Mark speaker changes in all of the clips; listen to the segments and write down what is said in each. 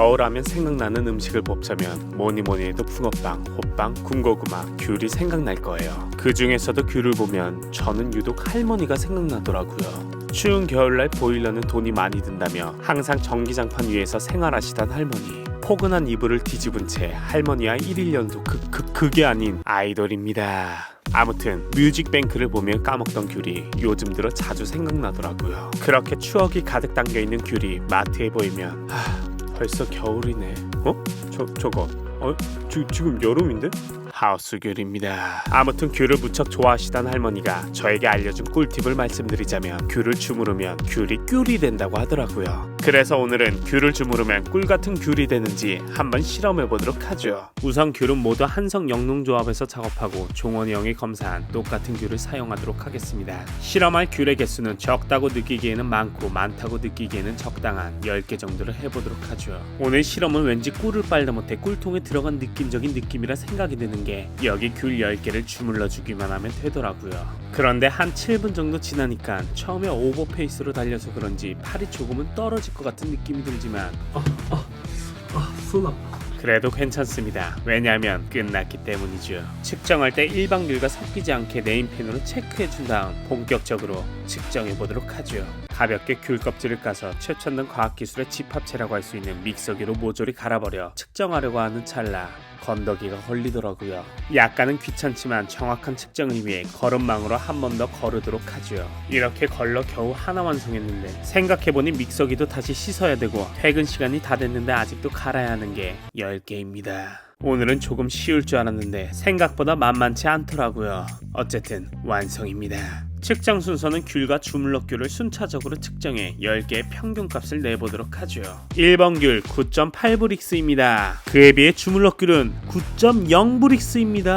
Speaker 1: 겨울하면 생각나는 음식을 뽑자면 뭐니 뭐니 해도 붕어빵, 호빵, 군고구마, 귤이 생각날 거예요. 그 중에서도 귤을 보면 저는 유독 할머니가 생각나더라고요. 추운 겨울날 보일러는 돈이 많이 든다며 항상 전기장판 위에서 생활하시던 할머니. 포근한 이불을 뒤집은 채 할머니와 1일 연속 그, 그, 그게 아닌 아이돌입니다. 아무튼 뮤직뱅크를 보며 까먹던 귤이 요즘 들어 자주 생각나더라고요. 그렇게 추억이 가득 담겨 있는 귤이 마트에 보이면 하, 벌써 겨울이네. 어? 저 저거. 어? 지, 지금 여름인데? 하우스 귤입니다. 아무튼 귤을 무척 좋아하시던 할머니가 저에게 알려준 꿀팁을 말씀드리자면 귤을 주무르면 귤이 꿀이 된다고 하더라고요. 그래서 오늘은 귤을 주무르면 꿀 같은 귤이 되는지 한번 실험해 보도록 하죠. 우선 귤은 모두 한성 영농조합에서 작업하고 종원이 형이 검사한 똑같은 귤을 사용하도록 하겠습니다. 실험할 귤의 개수는 적다고 느끼기에는 많고 많다고 느끼기에는 적당한 10개 정도를 해보도록 하죠. 오늘 실험은 왠지 꿀을 빨다 못해 꿀통에 들어간 느낌적인 느낌이라 생각이 드는 게 여기 귤 10개를 주물러 주기만 하면 되더라고요. 그런데 한 7분 정도 지나니까 처음에 오버페이스로 달려서 그런지 팔이 조금은 떨어질 것 같은 느낌이 들지만
Speaker 2: 손 아파.
Speaker 1: 그래도 괜찮습니다. 왜냐하면 끝났기 때문이죠. 측정할 때 일방률과 섞이지 않게 네임펜으로 체크해 준 다음 본격적으로 측정해 보도록 하죠. 가볍게 귤 껍질을 까서 최첨단 과학기술의 집합체라고 할 수 있는 믹서기로 모조리 갈아버려 측정하려고 하는 찰나 건더기가 걸리더라고요. 약간은 귀찮지만 정확한 측정을 위해 걸음망으로 한 번 더 거르도록 하죠. 이렇게 걸러 겨우 하나 완성했는데 생각해보니 믹서기도 다시 씻어야 되고 퇴근 시간이 다 됐는데 아직도 갈아야 하는 게 10개입니다. 오늘은 조금 쉬울 줄 알았는데 생각보다 만만치 않더라고요. 어쨌든 완성입니다. 측정 순서는 귤과 주물럭귤을 순차적으로 측정해 10개의 평균값을 내보도록 하죠. 1번 귤 9.8브릭스입니다. 그에 비해 주물럭귤은 9.0브릭스입니다.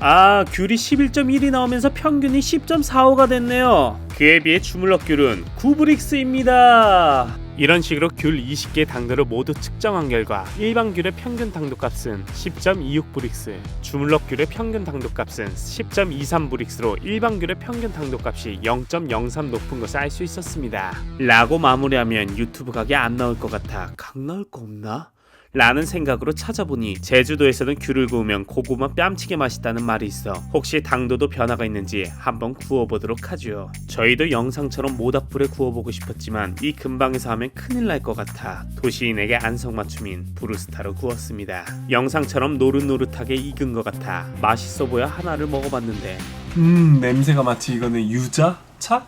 Speaker 1: 아, 귤이 11.1이 나오면서 평균이 10.45가 됐네요. 그에 비해 주물럭귤은 9브릭스입니다. 이런 식으로 귤 20개 당도를 모두 측정한 결과 일반 귤의 평균 당도값은 10.26브릭스, 주물럭 귤의 평균 당도값은 10.23브릭스로 일반 귤의 평균 당도값이 0.03 높은 것을 알 수 있었습니다. 라고 마무리하면 유튜브 각이 안 나올 것 같아 각 나올 거 없나? 라는 생각으로 찾아보니 제주도에서는 귤을 구우면 고구마 뺨치게 맛있다는 말이 있어 혹시 당도도 변화가 있는지 한번 구워보도록 하죠. 저희도 영상처럼 모닥불에 구워보고 싶었지만 이 근방에서 하면 큰일 날 것 같아 도시인에게 안성맞춤인 브루스타로 구웠습니다. 영상처럼 노릇노릇하게 익은 것 같아 맛있어 보여 하나를 먹어봤는데
Speaker 2: 음 냄새가 마치 이거는 유자 차?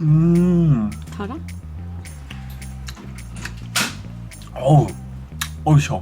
Speaker 2: 음
Speaker 3: 달아?
Speaker 2: 어우 어이셔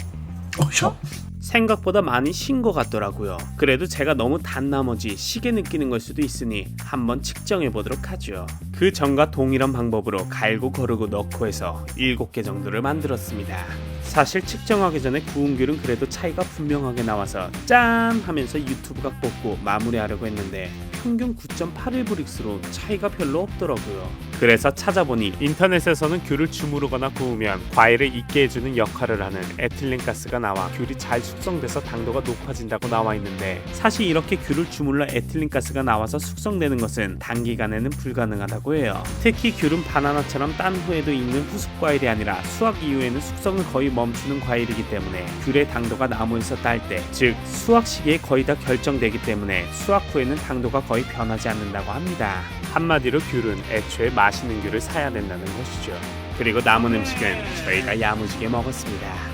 Speaker 2: 어이셔
Speaker 1: 생각보다 많이 신 것 같더라고요. 그래도 제가 너무 단 나머지 시게 느끼는 걸 수도 있으니 한번 측정해 보도록 하죠. 그 전과 동일한 방법으로 갈고 거르고 넣고 해서 7개 정도를 만들었습니다. 사실 측정하기 전에 구운 귤은 그래도 차이가 분명하게 나와서 짠 하면서 유튜브가 뽑고 마무리하려고 했는데 평균 9.81브릭스로 차이가 별로 없더라고요. 그래서 찾아보니 인터넷에서는 귤을 주무르거나 구우면 과일을 익게 해주는 역할을 하는 에틸렌 가스가 나와 귤이 잘 숙성돼서 당도가 높아진다고 나와 있는데 사실 이렇게 귤을 주물러 에틸렌 가스가 나와서 숙성되는 것은 단기간에는 불가능하다고 해요. 특히 귤은 바나나처럼 딴 후에도 익는 후숙 과일이 아니라 수확 이후에는 숙성을 거의 멈추는 과일이기 때문에 귤의 당도가 나무에서 딸 때, 즉 수확 시기에 거의 다 결정되기 때문에 수확 후에는 당도가 거의 변하지 않는다고 합니다. 한마디로 귤은 애초에 맛있는 귤을 사야 된다는 것이죠. 그리고 남은 음식은 저희가 야무지게 먹었습니다.